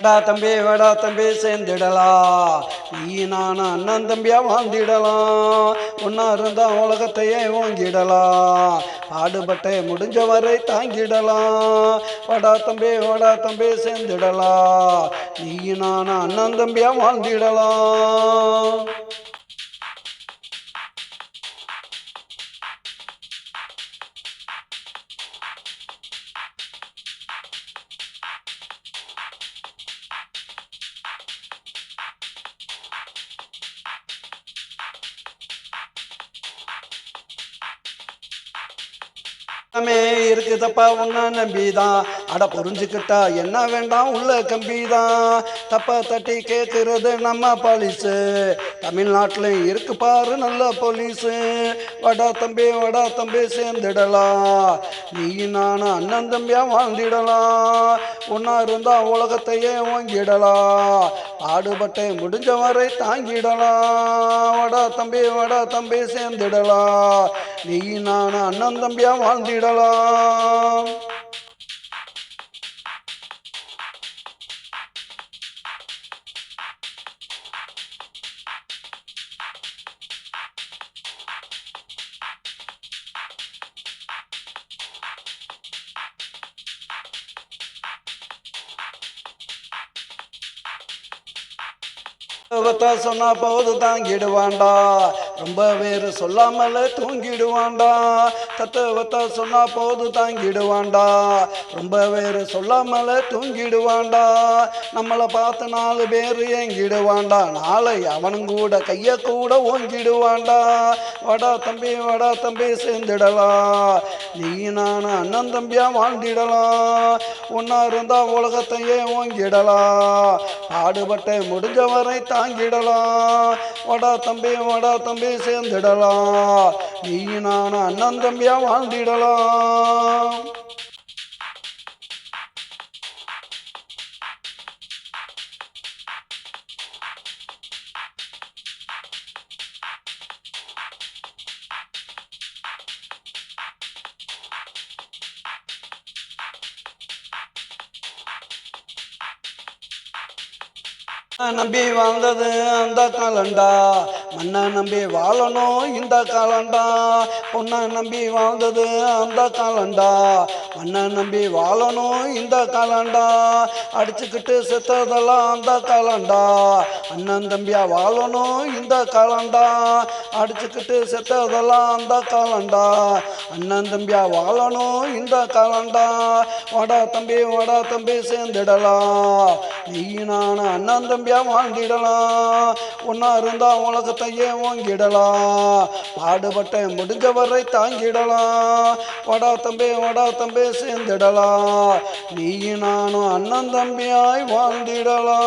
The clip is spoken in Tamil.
வடா தம்பி வடா தம்பி சேர்ந்துடலாம் நீ நான் அண்ணன் தம்பியா வாழ்ந்திடலாம் ஒன்னா இருந்தா உலகத்தையே ஓங்கிடலாம் பாடுபட்டே முடிஞ்ச வரை தாங்கிடலாம் வடா தம்பி வடா தம்பி சேர்ந்துடலாம் நீ நான் அண்ணன் தம்பியா வாழ்ந்திடலாம் எல்லாமே இருக்குதப்பா உன்ன நம்பிதான் அட புரிஞ்சுக்கிட்டா என்ன வேண்டாம் உள்ள கம்பிதான் தப்பா தட்டி கேட்கறது நம்ம போலீஸு தமிழ்நாட்டில் இருக்கு பாரு நல்ல போலீஸு வடா தம்பி வடா தம்பி சேர்ந்துடலாம் நீ நானும் அண்ணன் தம்பியா வாழ்ந்திடலாம் ஒன்னா இருந்தா உலகத்தையே வாங்கிடலாம் பாடுபட்டே முடிஞ்ச வரை தாங்கிடலாம் வடா தம்பி வடா தம்பி சேர்ந்துடலாம் நீ நானும் அண்ணன் தம்பியா வாழ்ந்திடலாம் தத்துவத்தை சொன்னா போது தாங்கிடுவான்டா ரொம்ப பேர் சொல்லாமல தூங்கிடுவான்டா. தத்துவத்தை சொன்னா போது தாங்கிடுவான்டா. ரொம்ப பேர் சொல்லாமல தூங்கிடுவான்டா. நம்மளை பார்த்து நாலு பேர் ஏங்கிடுவான்டா. நாளை அவனும் கூட கைய கூட ஓங்கிடுவான்டா. வடா தம்பி வடா தம்பி சேர்ந்துடலாம். நீ நான் அண்ணன் தம்பியா வாழ்ந்திடலாம். ஒன்னா இருந்தா உலகத்தையே ஓங்கிடலாம். பாடுபட்ட முடிஞ்ச வரை தாங்கிடலாம். வடா தம்பி வடா தம்பி சேர்ந்துடலாம் நீ நான் அண்ணன் தம்பியா வாழ்ந்திடலாம் நம்பி வந்தது அந்த காலண்டா. மண்ணை நம்பி வாழணும் இந்த காலண்டா பொண்ணை நம்பி வாழ்ந்தது அந்த காலண்டா மண்ணை நம்பி வாழணும் இந்த காலண்டா அடிச்சுக்கிட்டு செத்ததெல்லாம் அந்த காலண்டா அண்ணன் தம்பியா வாழணும் இந்த காலண்டா அடிச்சுக்கிட்டு செத்ததெல்லாம் அந்த காலண்டா அண்ணன் தம்பியா வாழணும் இந்த காலண்டா வடா தம்பி வடா தம்பி சேர்ந்துடலாம். நீ நான் அண்ணன் தம்பியா வாழ்ந்திடலாம். ஒன்னா இருந்தா உலகத்தையே வாங்கிடலாம் பாடுபட்ட முடிஞ்சவரை தாங்கிடலாம் வடா தம்பே வடா தம்பே சேர்ந்துடலாம் நீ நானும் அண்ணன் தம்பியாய் வாழ்ந்திடலாம்